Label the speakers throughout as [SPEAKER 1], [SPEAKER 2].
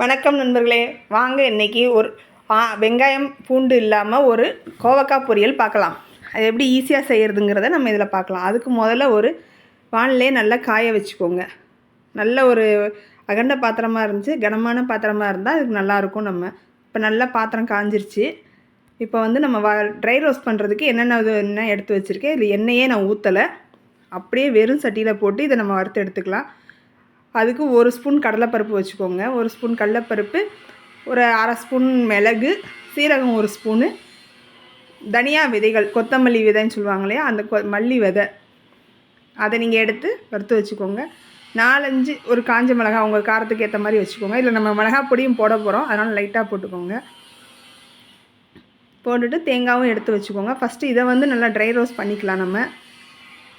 [SPEAKER 1] வணக்கம் நண்பர்களே. வாங்க இன்றைக்கி ஒரு வெங்காயம் பூண்டு இல்லாமல் ஒரு கோவக்காய் பொரியல் பார்க்கலாம். அது எப்படி ஈஸியாக செய்கிறதுங்கிறத நம்ம இதில் பார்க்கலாம். அதுக்கு முதல்ல ஒரு வானிலே நல்லா காய வச்சுக்கோங்க. நல்ல ஒரு அகண்ட பாத்திரமாக இருந்துச்சு. கனமான பாத்திரமாக இருந்தால் அதுக்கு நல்லாயிருக்கும் நம்ம. இப்போ நல்லா பாத்திரம் காஞ்சிருச்சு. இப்போ வந்து நம்ம வ ட்ரை ரோஸ்ட் பண்ணுறதுக்கு என்னென்ன இது என்ன எடுத்து வச்சுருக்கேன்? இதில் எண்ணெயே நான் ஊற்றலை அப்படியே வெறும் சட்டியில் போட்டு இதை நம்ம வறுத்து எடுத்துக்கலாம். அதுக்கு ஒரு ஸ்பூன் கடலைப்பருப்பு வச்சுக்கோங்க. ஒரு ஸ்பூன் கடலைப்பருப்பு ஒரு அரை ஸ்பூன் மிளகு சீரகம் ஒரு ஸ்பூனு தனியா விதைகள் கொத்தமல்லி விதைன்னு சொல்லுவாங்க இல்லையா? அந்த கொ மல்லி விதை. அதை நீங்கள் எடுத்து வறுத்து வச்சுக்கோங்க. நாலஞ்சு ஒரு காஞ்ச மிளகா உங்கள் காரத்துக்கு ஏற்ற மாதிரி வச்சுக்கோங்க. இல்லை நம்ம மிளகா பொடியும் போட போகிறோம் அதனால் லைட்டாக போட்டுக்கோங்க. போட்டுட்டு தேங்காயும் எடுத்து வச்சுக்கோங்க. ஃபஸ்ட்டு இதை வந்து நல்லா ட்ரை ரோஸ்ட் பண்ணிக்கலாம் நம்ம.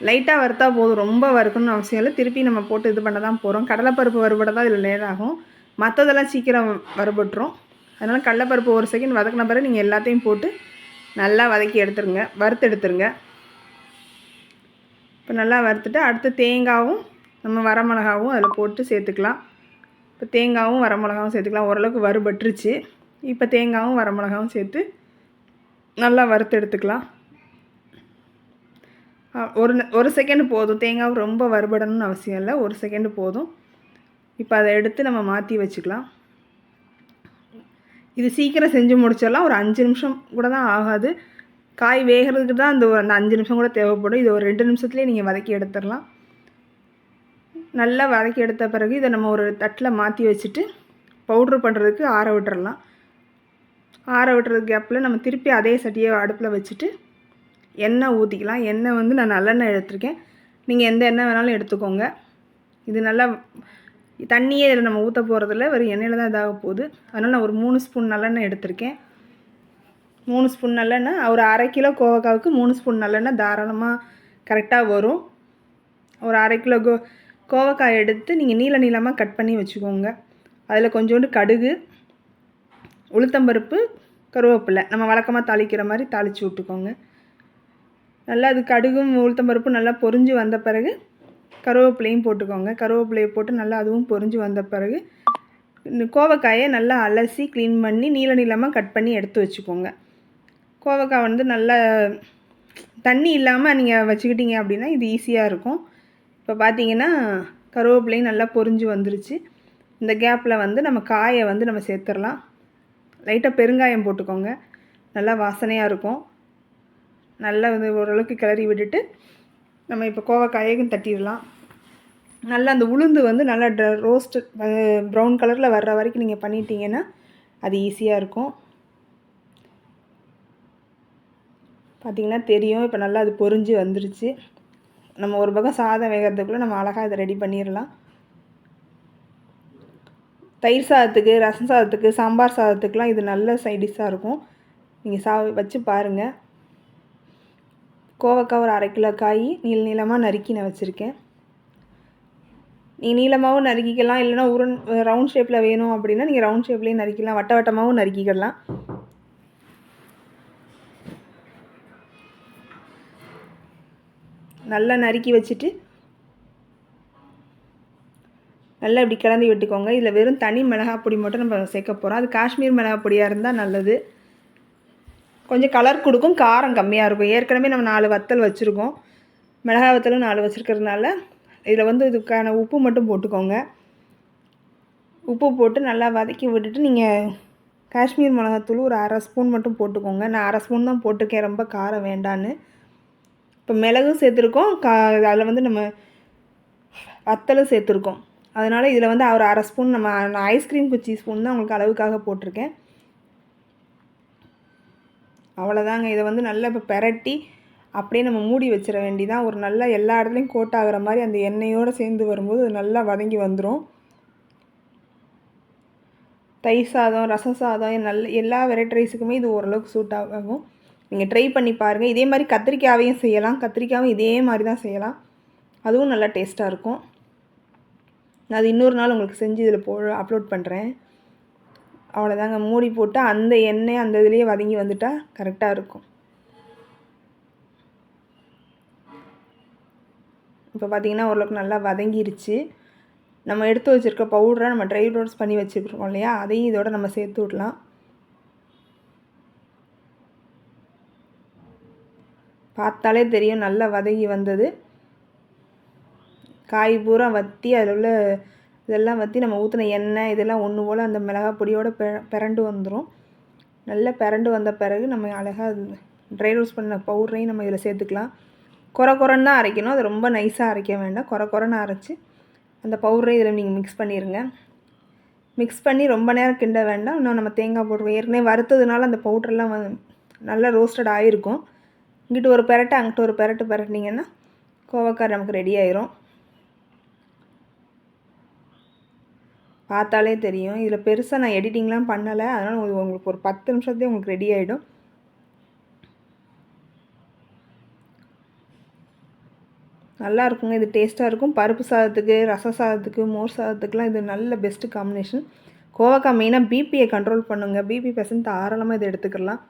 [SPEAKER 1] லைட்டாக வறுத்தா போதும். ரொம்ப வறுக்கணும்னு அவசியம் இல்லை. திருப்பி நம்ம போட்டு இது பண்ண தான் போகிறோம் கடலைப்பருப்பு வறுபட தான் இதில் லேட் ஆகும். மற்றதெல்லாம் சீக்கிரம் வறுபட்டுரும். அதனால் கடலைப்பருப்பு ஒரு செகண்ட் வதக்கின பிறகு நீங்கள் எல்லாத்தையும் போட்டு நல்லா வதக்கி எடுத்துருங்க. வறுத்து எடுத்துருங்க. இப்போ நல்லா வறுத்துட்டு அடுத்து தேங்காவும் நம்ம வரமிளகாவும் அதில் போட்டு சேர்த்துக்கலாம். இப்போ தேங்காவும் வரமிளகாவும் சேர்த்துக்கலாம். ஓரளவுக்கு வறுபட்டுருச்சு. இப்போ தேங்காவும் வரமிளகாவும் சேர்த்து நல்லா வறுத்து எடுத்துக்கலாம். ஒரு ந- ஒரு செகண்ட் போதும். தேங்காய் ரொம்ப வறுபடணும்னு அவசியம் இல்லை. ஒரு செகண்ட் போதும். இப்போ அதை எடுத்து நம்ம மாற்றி வச்சுக்கலாம். இது சீக்கிரம் செஞ்சு முடிச்சிடலாம். ஒரு அஞ்சு நிமிஷம் கூட தான் ஆகாது. காய் வேகிறதுக்கு தான் அந்த அந்த அஞ்சு நிமிஷம் கூட தேவைப்படும். இது ஒரு ரெண்டு நிமிஷத்துலேயே நீங்கள் வதக்கி எடுத்துடலாம். நல்லா வதக்கி எடுத்த பிறகு இதை நம்ம ஒரு தட்டில் மாற்றி வச்சுட்டு பவுட்ரு பண்ணுறதுக்கு ஆற விட்டுறலாம். ஆற விட்டுறது கேப்பில் நம்ம திருப்பி அதே சட்டியை அடுப்பில் வச்சுட்டு எண்ணெய் ஊற்றிக்கலாம் எண்ணெய் வந்து நான் நல்லெண்ணெய் எடுத்திருக்கேன். நீங்கள் எந்த எண்ணெய் வேணாலும் எடுத்துக்கோங்க. இது நல்லா தண்ணியே இதில் நம்ம ஊற்ற போகிறதில்ல வெறும் எண்ணெயில் தான் இதாக போகுது. அதனால் நான் ஒரு மூணு ஸ்பூன் நல்லெண்ணெய் எடுத்திருக்கேன். மூணு ஸ்பூன் நல்லெண்ணெய். ஒரு அரை கிலோ கோவக்காவுக்கு மூணு ஸ்பூன் நல்லெண்ணெய் தாராளமாக கரெக்டாக வரும். ஒரு அரை கிலோ கோ கோவக்காய் எடுத்து நீங்கள் நீள நீளமாக கட் பண்ணி வச்சுக்கோங்க. அதில் கொஞ்சோண்டு கடுகு உளுத்தம்பருப்பு கருவேப்பிலை. நம்ம வழக்கமாக தாளிக்கிற மாதிரி தாளித்து விட்டுக்கோங்க. நல்லா அது கடுகும் உளுத்தம்பருப்பும் நல்லா பொரிஞ்சு வந்த பிறகு கருவேப்பிலையும் போட்டுக்கோங்க. கருவேப்பிலையை போட்டு நல்லா அதுவும் பொரிஞ்சு வந்த பிறகு இந்த கோவக்காயை நல்லா அலசி க்ளீன் பண்ணி நீள நீளமாக கட் பண்ணி எடுத்து வச்சுக்கோங்க. கோவக்காய் வந்து நல்லா தண்ணி இல்லாமல் நீங்கள் வச்சுக்கிட்டீங்க அப்படின்னா இது ஈஸியாக இருக்கும். இப்போ பார்த்தீங்கன்னா கருவேப்பிலையும் நல்லா பொரிஞ்சு வந்துருச்சு. இந்த கேப்பில் வந்து நம்ம காயை வந்து நம்ம சேர்த்துடலாம். லைட்டாக பெருங்காயம் போட்டுக்கோங்க. நல்லா வாசனையாக இருக்கும். நல்லா வந்து ஓரளவுக்கு கிளறி விட்டுட்டு நம்ம இப்போ கோவக்காயையும் தட்டிடலாம். நல்லா அந்த உளுந்து வந்து நல்லா ட ரோஸ்ட்டு ப்ரௌன் கலரில் வர்ற வரைக்கும் நீங்கள் பண்ணிட்டீங்கன்னா அது ஈஸியாக இருக்கும். பார்த்தீங்கன்னா தெரியும் இப்போ நல்லா அது பொரிஞ்சு வந்துருச்சு. நம்ம ஒரு பக்கம் சாதம் வேகிறதுக்குள்ளே நம்ம அழகாக இதை ரெடி பண்ணிடலாம். தயிர் சாதத்துக்கு ரசம் சாதத்துக்கு சாம்பார் சாதத்துக்குலாம் இது நல்ல சைடிஷாக இருக்கும். நீங்கள் சா வச்சு பாருங்கள் கோவக்காய் ஒரு அரை கிலோ காய் நீள நீளமாக நறுக்கி நான் வச்சுருக்கேன். நீங்கள் நீளமாகவும் நறுக்கிக்கலாம் இல்லைன்னா உருண் ரவுண்ட் ஷேப்பில் வேணும் அப்படின்னா நீங்கள் ரவுண்ட் ஷேப்லேயும் நறுக்கிக்கலாம் வட்ட வட்டமாகவும் நறுக்கிக்கலாம். நல்லா நறுக்கி வச்சுட்டு நல்லா இப்படி கிளறி விட்டுக்கோங்க. இதில் வெறும் தனி மிளகாப்பொடி மட்டும் நம்ம சேர்க்க போகிறோம் அது காஷ்மீர் மிளகாப்பொடியாக இருந்தால் நல்லது. கொஞ்சம் கலர் கொடுக்கும் காரம் கம்மியாக இருக்கும். ஏற்கனவே நம்ம நாலு வத்தல் வச்சுருக்கோம். மிளகாய் வத்தலும் நாலு வச்சுருக்கிறதுனால இதில் வந்து இதுக்கான உப்பு மட்டும் போட்டுக்கோங்க. உப்பு போட்டு நல்லா வதக்கி விட்டுட்டு நீங்கள் காஷ்மீர் மிளகாத்தூள் ஒரு அரை ஸ்பூன் மட்டும் போட்டுக்கோங்க. நான் அரை ஸ்பூன் தான் போட்டிருக்கேன் ரொம்ப காரம் வேண்டான்னு. இப்போ மிளகும் சேர்த்துருக்கோம். கா அதில் வந்து நம்ம வத்தலும் சேர்த்துருக்கோம். அதனால் இதில் வந்து ஒரு அரை ஸ்பூன் நம்ம நான் ஐஸ்கிரீம் குச்சி ஸ்பூன் தான் உங்களுக்கு அளவுக்காக போட்டிருக்கேன். அவ்வளோதாங்க இதை வந்து நல்லா இப்போ பெரட்டி அப்படியே நம்ம மூடி வச்சிட வேண்டிதான் ஒரு நல்லா எல்லா இடத்துலையும் கோட் ஆகிற மாதிரி அந்த எண்ணெயோடு சேர்ந்து வரும்போது அது நல்லா வதங்கி வந்துடும் தயிர் சாதம் ரசம் சாதம் நல்ல எல்லா வெரைட்டி ரைஸுக்குமே இது ஓரளவுக்கு சூட் ஆகும். நீங்கள் ட்ரை பண்ணி பாருங்கள் இதே மாதிரி கத்திரிக்காயையும் செய்யலாம். கத்திரிக்காயும் இதே மாதிரி தான் செய்யலாம். அதுவும் நல்லா டேஸ்ட்டாக இருக்கும். நான் அது இன்னொரு நாள் உங்களுக்கு செஞ்சு இதில் போ அப்லோட் பண்ணுறேன் அவ்வளோதாங்க மூடி போட்டு அந்த எண்ணெய் அந்த இதுலேயே வதங்கி வந்துட்டால் கரெக்டாக இருக்கும். இப்போ பார்த்தீங்கன்னா ஓரளவுக்கு நல்லா வதங்கிருச்சு. நம்ம எடுத்து வச்சுருக்க பவுடரை நம்ம ட்ரை ரோட்ஸ் பண்ணி வச்சுருக்கோம் இல்லையா? அதையும் இதோட நம்ம சேர்த்து விடலாம். பார்த்தாலே தெரியும் நல்லா வதங்கி வந்தது. காய் பூரா வற்றி அதில் உள்ள இதெல்லாம் வற்றி நம்ம ஊற்றின எண்ணெய் இதெல்லாம் ஒன்று போல் அந்த மிளகாய் பொடியோடு பெ பிறண்டு வந்துடும் நல்லா பிறண்டு வந்த பிறகு நம்ம அழகாக ட்ரை ரோஸ் பண்ண பவுடரையும் நம்ம இதில் சேர்த்துக்கலாம். குறை குறைன்னு தான் அரைக்கணும். அது ரொம்ப நைஸாக அரைக்க வேண்டாம். குறை குறைன்னு அரைச்சி அந்த பவுடரை இதில் நீங்கள் மிக்ஸ் பண்ணிடுங்க மிக்ஸ் பண்ணி ரொம்ப நேரம் கிண்ட வேண்டாம். இன்னும் நம்ம தேங்காய் போட்டுருவோம் ஏற்கனவே வறுத்ததுனால அந்த பவுட்ரெல்லாம் நல்லா ரோஸ்டட் ஆகிருக்கும் இங்கிட்டு ஒரு பெரட்டை அங்கிட்டு ஒரு பெரட்டு பெரட்டினீங்கன்னா கோவக்கார் நமக்கு ரெடி ஆயிரும். பார்த்தாலே தெரியும். இதில் பெருசாக நான் எடிட்டிங்லாம் பண்ணலை. அதனால் உங்களுக்கு ஒரு பத்து நிமிஷத்தே உங்களுக்கு ரெடி ஆகிடும் நல்லா இருக்குங்க. இது டேஸ்ட்டாக இருக்கும். பருப்பு சாதத்துக்கு ரச சாதத்துக்கு மோர் சாதத்துக்குலாம் இது நல்ல பெஸ்ட்டு காம்பினேஷன் கோவக்காய் மெயினாக பிபியை கண்ட்ரோல் பண்ணுங்க. பிபி பெசன்ட் தாராளமாக இதை எடுத்துக்கலாம்.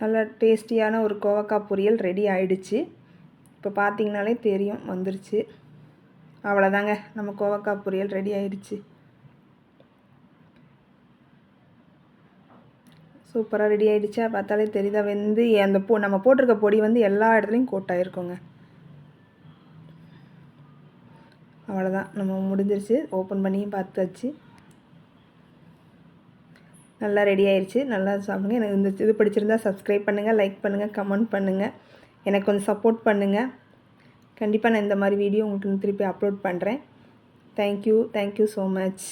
[SPEAKER 1] நல்லா டேஸ்டியான ஒரு கோவக்காய் பொரியல் ரெடி ஆயிடுச்சு. இப்போ பார்த்தீங்கனாலே தெரியும் வந்துருச்சு. அவ்வளோதாங்க நம்ம கோவக்காய் பொரியல் ரெடி ஆயிடுச்சு சூப்பராக ரெடி ஆகிடுச்சா பார்த்தாலே தெரியுதா? வெந்து அந்த பொ நம்ம போட்டிருக்க பொடி வந்து எல்லா இடத்துலையும் கோட்டாயிருக்கோங்க. அவ்வளோதான் நம்ம முடிஞ்சிருச்சு. ஓப்பன் பண்ணியும் பார்த்தாச்சு. நல்லா ரெடி ஆயிடுச்சு நல்லா சாப்பிடுங்க. எனக்கு இந்த இது பிடிச்சிருந்தா சப்ஸ்கிரைப் பண்ணுங்கள் லைக் பண்ணுங்கள் கமெண்ட் பண்ணுங்கள் எனக்கு கொஞ்சம் சப்போர்ட் பண்ணுங்கள் கண்டிப்பாக நான் இந்த மாதிரி வீடியோ உங்களுக்கு திருப்பி அப்லோட் பண்ணுறேன் தேங்க்யூ தேங்க்யூ ஸோ மச்